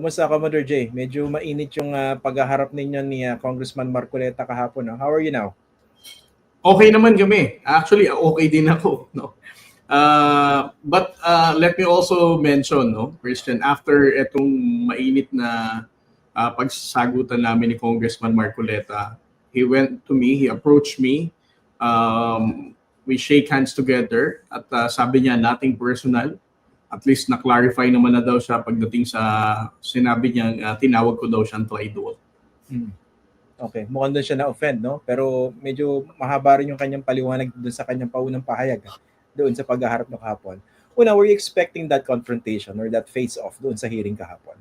Kumusta Commodore J? Medyo mainit yung ah, paghaharap ninyo ni ah, Congressman Marcoleta kahapon. No? How are you now? Okay naman kami. Actually, okay din ako. No? Uh, but uh, let me also mention, no, Christian, after itong mainit na uh, pagsasagutan namin ni Congressman Marcoleta, he went to me, he approached me, um, we shake hands together, at uh, sabi niya, nothing personal. At least na-clarify naman na daw siya pagdating sa sinabi niya, uh, tinawag ko daw siyang traitor. Hmm. Okay, mukhang doon siya na-offend, no? Pero medyo mahaba rin yung kanyang paliwanag doon sa kanyang paunang pahayag ah, doon sa paghaharap ng kahapon. Una, were you expecting that confrontation or that face-off doon sa hearing kahapon?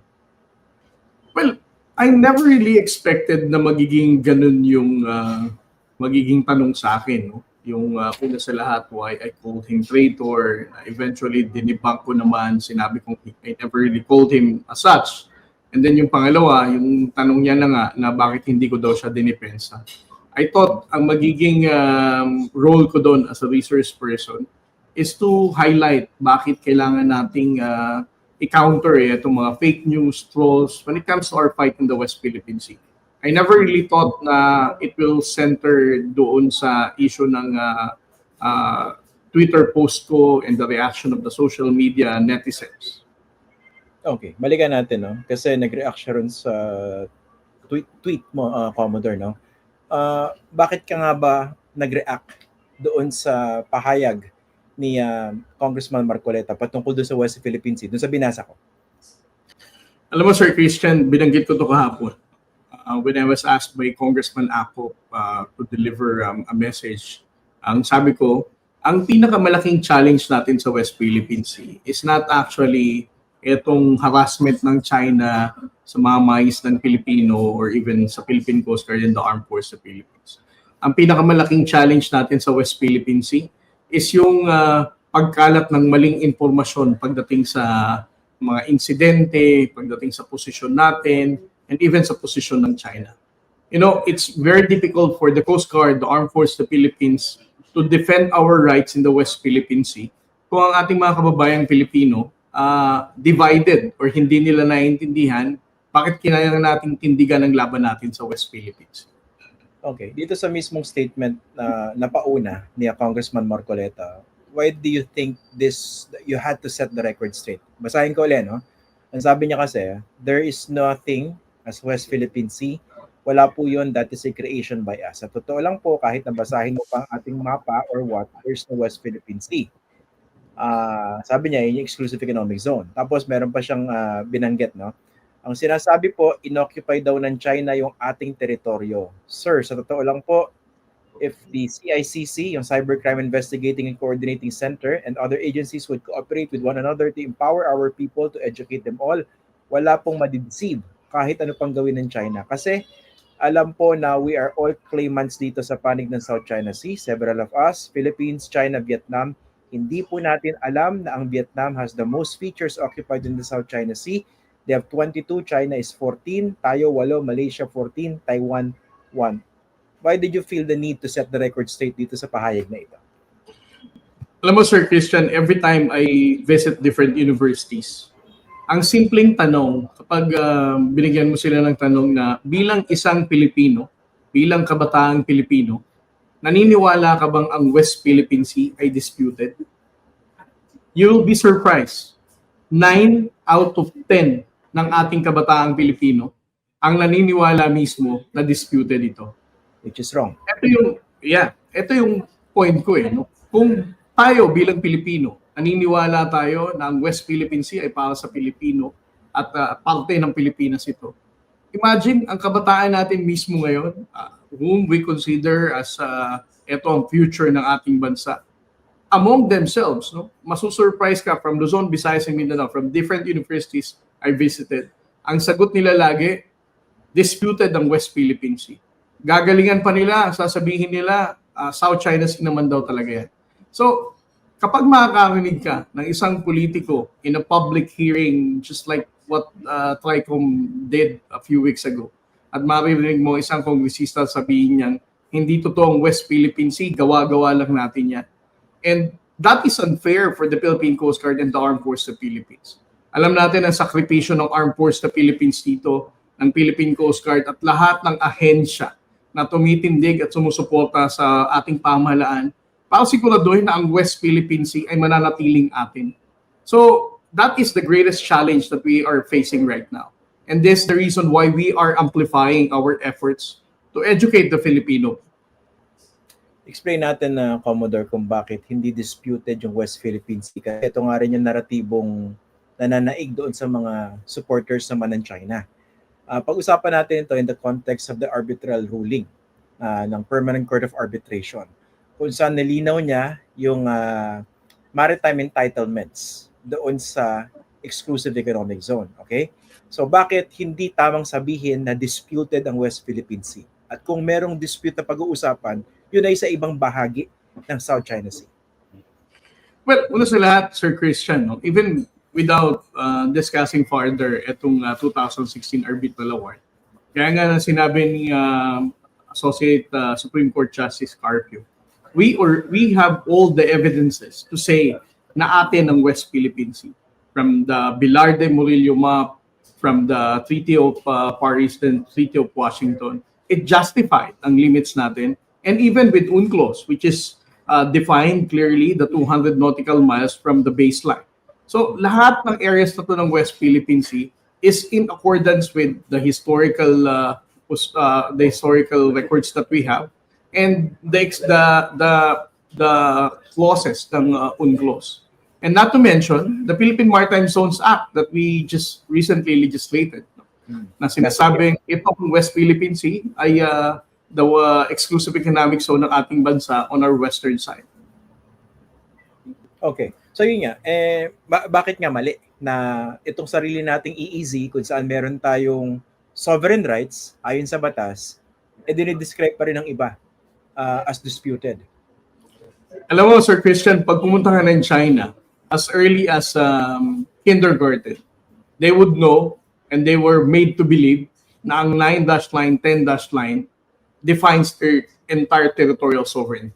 Well, I never really expected na magiging ganun yung uh, magiging tanong sa akin. No? Yung uh, una sa lahat, why I called him traitor. Eventually, dinibunk ko naman. Sinabi kong I never really called him as such. And then yung pangalawa, yung tanong niya na nga na bakit hindi ko daw siya dinipensa. I thought ang magiging um, role ko doon as a resource person is to highlight bakit kailangan nating uh, i-counter eh, itong mga fake news, trolls when it comes to our fight in the West Philippine Sea. I never really thought na it will center doon sa issue ng uh, uh, Twitter post ko and the reaction of the social media netizens. Okay, balikan natin, no? Kasi nag-react siya sa tweet, tweet mo, uh, Commodore, no? Uh, bakit ka nga ba nag-react doon sa pahayag ni uh, Congressman Marcoleta patungkol doon sa West Philippine Sea, doon sa binasa ko? Alam mo, Sir Christian, binanggit ko to kahapon. Uh, when I was asked by Congressman Ako uh, to deliver um, a message, ang sabi ko, ang pinakamalaking challenge natin sa West Philippine Sea is not actually itong harassment ng China sa mga mais ng Pilipino or even sa Philippine Coast Guard and the Armed Forces the Philippines. Ang pinakamalaking challenge natin sa West Philippine Sea is yung uh, pagkalat ng maling impormasyon pagdating sa mga insidente, pagdating sa posisyon natin, and even sa posisyon ng China. You know, it's very difficult for the Coast Guard, the Armed Forces of the Philippines, to defend our rights in the West Philippine Sea kung ang ating mga kababayang Pilipino uh, divided or hindi nila naiintindihan bakit kinailangan nating tindigan ang laban natin sa West Philippines. Okay, dito sa mismong statement na napauna ni Congressman Marcoleta, why do you think this you had to set the record straight? Basahin ko ulit, no? Ang sabi niya kasi, there is nothing as West Philippine Sea. Wala po yun, that is a creation by us. Sa totoo lang po, kahit nabasahin mo pa ang ating mapa or what, there's no West Philippine Sea. Uh, sabi niya, yun yung exclusive economic zone. Tapos meron pa siyang uh, binanggit, no? Ang sinasabi po, inoccupy daw ng China yung ating teritoryo. Sir, sa totoo lang po, if the CICC, yung Cybercrime Investigating and Coordinating Center, and other agencies would cooperate with one another to empower our people to educate them all, wala pong madideceive kahit ano pang gawin ng China. Kasi alam po na we are all claimants dito sa panig ng South China Sea. Several of us, Philippines, China, Vietnam, hindi po natin alam na ang Vietnam has the most features occupied in the South China Sea. They have 22, China is 14, tayo 8, Malaysia 14, Taiwan 1. Why did you feel the need to set the record straight dito sa pahayag na ito? Alam mo, Sir Christian, every time I visit different universities, ang simpleng tanong, kapag uh, binigyan mo sila ng tanong na bilang isang Pilipino, bilang kabataang Pilipino, naniniwala ka bang ang West Philippine Sea ay disputed? You'll be surprised. 9 out of 10 ng ating kabataang Pilipino ang naniniwala mismo na disputed ito. Which is wrong. Ito yung, yeah, ito yung point ko eh. No? Kung tayo bilang Pilipino, naniniwala tayo na ang West Philippine Sea ay para sa Pilipino at uh, parte ng Pilipinas ito. Imagine ang kabataan natin mismo ngayon, uh, whom we consider as uh, ito ang future ng ating bansa. Among themselves, no? masusurprise ka from Luzon, Visayas, and Mindanao, from different universities I visited. Ang sagot nila lagi, disputed ang West Philippine Sea. Gagalingan pa nila, sasabihin nila, uh, South China Sea naman daw talaga yan. So, kapag makakarinig ka ng isang politiko in a public hearing, just like what uh, TRICOM did a few weeks ago, at maririnig mo isang kongresista sabihin niyang, hindi totoo ang West Philippine Sea, gawa-gawa lang natin yan. And that is unfair for the Philippine Coast Guard and the Armed Forces of the Philippines. Alam natin ang sakripisyo ng Armed Force ng Philippines dito, ng Philippine Coast Guard at lahat ng ahensya na tumitindig at sumusuporta sa ating pamahalaan para siguraduhin na ang West Philippine Sea ay mananatiling atin. So, that is the greatest challenge that we are facing right now. And this is the reason why we are amplifying our efforts to educate the Filipino. Explain natin na Commodore kung bakit hindi disputed yung West Philippine Sea. Kasi ito nga rin yung naratibong nananaig doon sa mga supporters naman ng China. Ah, pag-usapan natin ito in the context of the arbitral ruling ah, ng Permanent Court of Arbitration kung saan nilinaw niya yung ah, maritime entitlements doon sa exclusive economic zone. Okay? So bakit hindi tamang sabihin na disputed ang West Philippine Sea? At kung merong dispute na pag-uusapan, yun ay sa ibang bahagi ng South China Sea. Well, una sa lahat, Sir Christian, no? even without uh, discussing further itong uh, 2016 arbitral award, kaya nga na sinabi ni um, Associate uh, Supreme Court Justice Carpio, we or we have all the evidences to say na atin ang West Philippine Sea. From the Bilarde Murillo map, from the Treaty of uh, Paris, then Treaty of Washington, it justified ang limits natin. And even with UNCLOS, which is uh, defined clearly the 200 nautical miles from the baseline. So lahat ng areas na to ng West Philippine Sea is in accordance with the historical uh, uh, the historical records that we have and the the the the clauses ng uh, UNCLOS. And not to mention the Philippine Maritime Zones Act that we just recently legislated na sinasabing itong West Philippine Sea ay uh, the uh, exclusive economic zone ng ating bansa on our western side. Okay. So yun nga, eh, ba- bakit nga mali na itong sarili nating EEZ kung saan meron tayong sovereign rights ayon sa batas, eh dinidescribe pa rin ng iba ah, as disputed. Alam mo, Sir Christian, pag pumunta ka ng China, as early as um, kindergarten, they would know and they were made to believe na ang 9 dash line, 10 dash line defines their entire territorial sovereignty.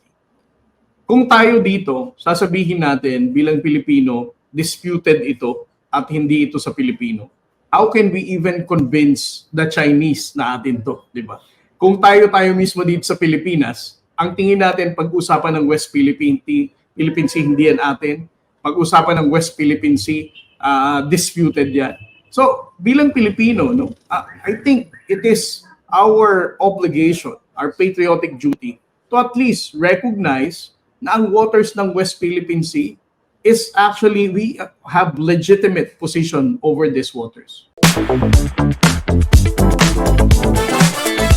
Kung tayo dito, sasabihin natin bilang Pilipino, disputed ito at hindi ito sa Pilipino. How can we even convince the Chinese na atin to, di ba? Kung tayo tayo mismo dito sa Pilipinas, ang tingin natin pag-usapan ng West Philippine Sea, Philippine Sea hindi yan atin. Pag-usapan ng West Philippine Sea, ah, disputed yan. So, bilang Pilipino, no, ah, I think it is our obligation, our patriotic duty to at least recognize na ang waters ng West Philippine Sea is actually we have legitimate position over these waters.